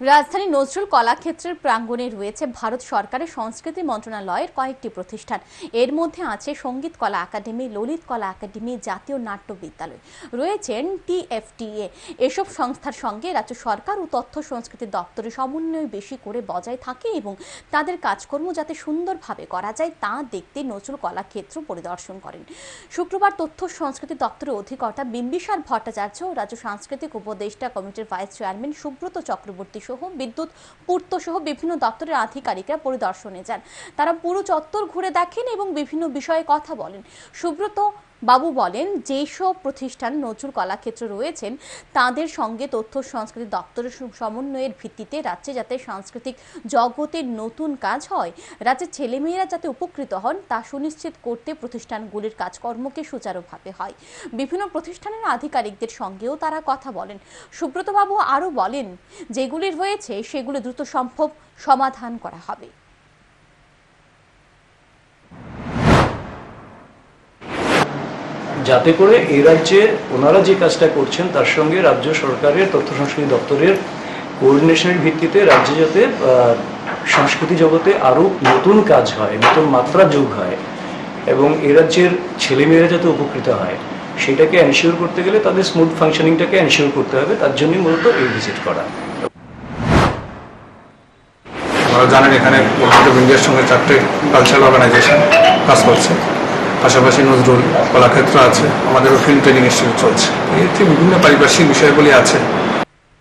রাজধানী নজরুল কলাক্ষেত্রের প্রাঙ্গণে রয়েছে ভারত সরকারের সংস্কৃতি মন্ত্রণালয়ের কয়েকটি প্রতিষ্ঠান। এর মধ্যে আছে সংগীত কলা একাডেমি, ললিত কলা একাডেমি, জাতীয় নাট্য বিদ্যালয়। রয়েছেন টিএফটিএ। এসব সংস্থার সঙ্গে রাজ্য সরকার ও তথ্য সংস্কৃতি দপ্তরের সমন্বয় বেশি করে বজায় থাকে এবং তাদের কাজকর্ম যাতে সুন্দরভাবে করা যায় তা দেখতে নজরুল কলাক্ষেত্র পরিদর্শন করেন। শুক্রবার তথ্য সংস্কৃতি দপ্তরের অধিকর্তা বিম্বিসার ভট্টাচার্য রাজ্য সাংস্কৃতিক উপদেষ্টা কমিটির ভাইস চেয়ারম্যান সুব্রত চক্রবর্তী সহ বিদ্যুৎ পূর্ত সহ বিভিন্ন দপ্তরের আধিকারিকরা পরিদর্শনে যান। তারা পুরো চত্বর ঘুরে দেখেন এবং বিভিন্ন বিষয়ে কথা বলেন। সুব্রত বাবু বলেন, যেসব প্রতিষ্ঠান নজরুল কলাক্ষেত্র রয়েছেন, তাদের সঙ্গে তথ্য সংস্কৃতি দপ্তরের সমন্বয়ের ভিত্তিতে রাজ্যে যাতে সাংস্কৃতিক জগতের নতুন কাজ হয়, রাজ্যের ছেলেমেয়েরা যাতে উপকৃত হন, তা সুনিশ্চিত করতে প্রতিষ্ঠানগুলির কাজকর্মকে সুচারুভাবে হয়। বিভিন্ন প্রতিষ্ঠানের আধিকারিকদের সঙ্গেও তারা কথা বলেন। সুব্রতবাবু আরও বলেন, যেগুলি রয়েছে, সেগুলো দ্রুত সম্ভব সমাধান করা হবে। যাতে করে এই রাজ্যে ওনারা যে কাজটা করছেন, তার সঙ্গে রাজ্য সরকারের তথ্য সংস্কৃতি দপ্তরের কোঅর্ডিনেশনের ভিত্তিতে রাজ্যে যাতে সংস্কৃতি জগতে আরও নতুন কাজ হয়, নতুন মাত্রা যোগ হয় এবং এ রাজ্যের ছেলেমেয়েরা যাতে উপকৃত হয়, সেটাকে এনশিওর করতে গেলে তাদের স্মুথ ফাংশনিংটাকে এনশিওর করতে হবে, তার জন্যই মূলত এই ভিজিট করা। জানেন এখানে সঙ্গে চারটে কালচারাল অর্গানাইজেশন কাজ করছে। পাশাপাশি নজরুল কলাক্ষেত্র আছে আমাদেরও ফিল্ম ট্রেনিং ইনস্টিটিউট চলছে। এতে বিভিন্ন পারিপার্শ্বিক বিষয়গুলি আছে।